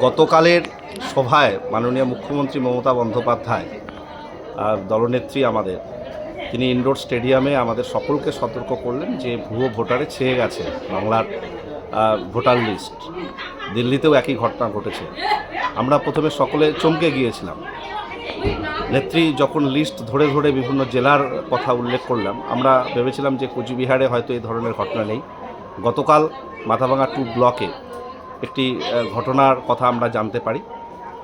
গতকালের সভায় মাননীয় মুখ্যমন্ত্রী মমতা বন্দ্যোপাধ্যায় আর দলনেত্রী আমাদের, তিনি ইনডোর স্টেডিয়ামে আমাদের সকলকে সতর্ক করলেন যে ভুয়ো ভোটারে ছেয়ে গেছে বাংলার ভোটার লিস্ট। দিল্লিতেও একই ঘটনা ঘটেছে। আমরা প্রথমে সকলে চমকে গিয়েছিলাম। নেত্রী যখন লিস্ট ধরে ধরে বিভিন্ন জেলার কথা উল্লেখ করলাম, আমরা ভেবেছিলাম যে কোচবিহারে হয়তো এই ধরনের ঘটনা নেই। গতকাল মাথাভাঙা টু ব্লকে একটি ঘটনার কথা আমরা জানতে পারি।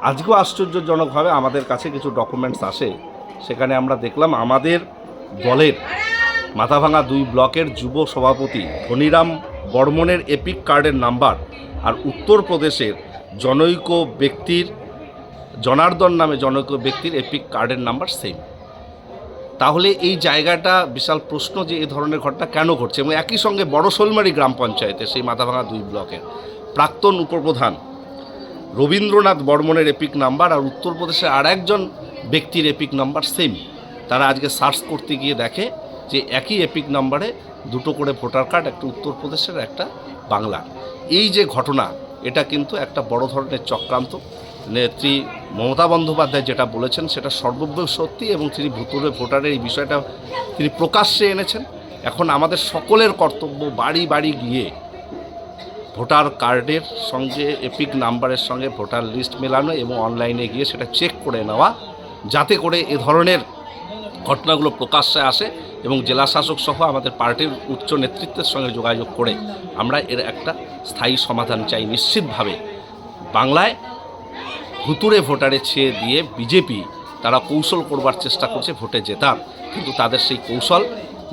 আজকেও আশ্চর্যজনকভাবে আমাদের কাছে কিছু ডকুমেন্টস আসে। সেখানে আমরা দেখলাম আমাদের দলের মাথাভাঙা দুই ব্লকের যুব সভাপতি ধনিরাম বর্মনের এপিক কার্ডের নাম্বার আর উত্তরপ্রদেশের জনৈক ব্যক্তির, জনার্দন নামে জনৈক ব্যক্তির এপিক কার্ডের নাম্বার সেম তাহলে এই জায়গাটা বিশাল প্রশ্ন যে এই ধরনের ঘটনা কেন ঘটছে? এবং একই সঙ্গে বড় শোলমারি গ্রাম পঞ্চায়েতে সেই মাথাভাঙা দুই ব্লকের প্রাক্তন উপপ্রধান রবীন্দ্রনাথ বর্মনের এপিক নাম্বার আর উত্তরপ্রদেশের আর একজন ব্যক্তির এপিক নাম্বার সেম। তারা আজকে সার্চ করতে গিয়ে দেখে যে একই এপিক নাম্বারে দুটো করে ভোটার কার্ড, একটা উত্তরপ্রদেশের একটা বাংলার। এই যে ঘটনা, এটা কিন্তু একটা বড় ধরনের চক্রান্ত। নেত্রী মমতা বন্দ্যোপাধ্যায় যেটা বলেছেন, সেটা সর্বব্য সত্যি এবং তিনি ভুতুরে ভোটারের এই বিষয়টা তিনি প্রকাশ্যে এনেছেন। এখন আমাদের সকলের কর্তব্য বাড়ি বাড়ি গিয়ে ভোটার কার্ডের সঙ্গে এপিক নাম্বারের সঙ্গে ভোটার লিস্ট মেলানো এবং অনলাইনে গিয়ে সেটা চেক করে নেওয়া, যাতে করে এ ধরনের ঘটনাগুলো প্রকাশ্যে আসে এবং জেলা শাসক সহ আমাদের পার্টির উচ্চ নেতৃত্বের সঙ্গে যোগাযোগ করে আমরা এর একটা স্থায়ী সমাধান চাই নিশ্চিতভাবে। বাংলায় ভুতুরে ভোটারে ছেয়ে দিয়ে বিজেপি তারা কৌশল করবার চেষ্টা করছে ভোটে জেতার, কিন্তু তাদের সেই কৌশল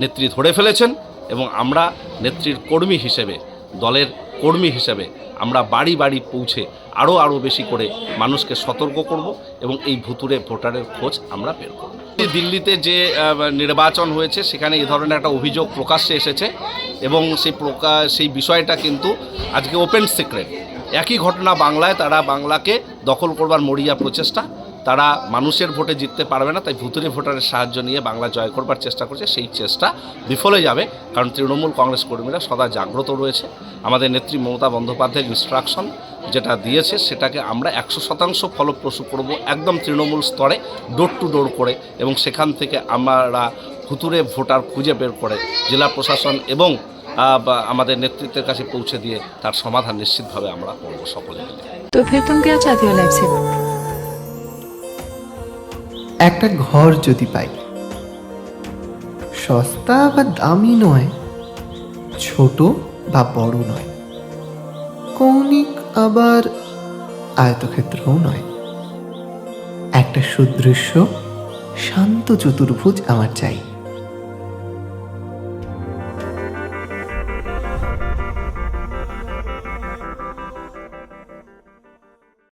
নেত্রী ধরে ফেলেছেন এবং আমরা নেত্রীর কর্মী হিসেবে দলের কর্মী হিসেবে আমরা বাড়ি বাড়ি পৌঁছে আরও আরও বেশি করে মানুষকে সতর্ক করব এবং এই ভুতুরে ভোটারের খোঁজ আমরা বের করব। দিল্লিতে যে নির্বাচন হয়েছে, সেখানে এই ধরনের একটা অভিযোগ প্রকাশ্যে এসেছে এবং সেই প্রকাশ সেই বিষয়টা কিন্তু আজকে ওপেন সিক্রেট একই ঘটনা বাংলায়, তারা বাংলাকে দখল করবার মরিয়া প্রচেষ্টা তারা মানুষের ভোটে জিততে পারবে না, তাই ভুতুরে ভোটারের সাহায্য নিয়ে বাংলা জয় করবার চেষ্টা করছে। সেই চেষ্টা বিফলে যাবে, কারণ তৃণমূল কংগ্রেস কর্মীরা সদা জাগ্রত রয়েছে। আমাদের নেত্রী মমতা বন্দ্যোপাধ্যায়ের ইনস্ট্রাকশন যেটা দিয়েছে, সেটাকে আমরা একশো শতাংশ ফলপ্রসূ করব একদম তৃণমূল স্তরে ডোর টু ডোর করে এবং সেখান থেকে আমরা ভুতুরে ভোটার খুঁজে বের করে জেলা প্রশাসন এবং আমাদের নেতৃত্বের কাছে পৌঁছে দিয়ে তার সমাধান নিশ্চিতভাবে আমরা করব সকলে তো ফের তুমি কে একটা ঘর যদি পাই। সস্তা বা দামি নয়, ছোট বা বড় নয়। কৌণিক আবার আয়তক্ষেত্রও নয়। একটা সুদৃশ্য, শান্ত চতুর্ভুজ আমার চাই।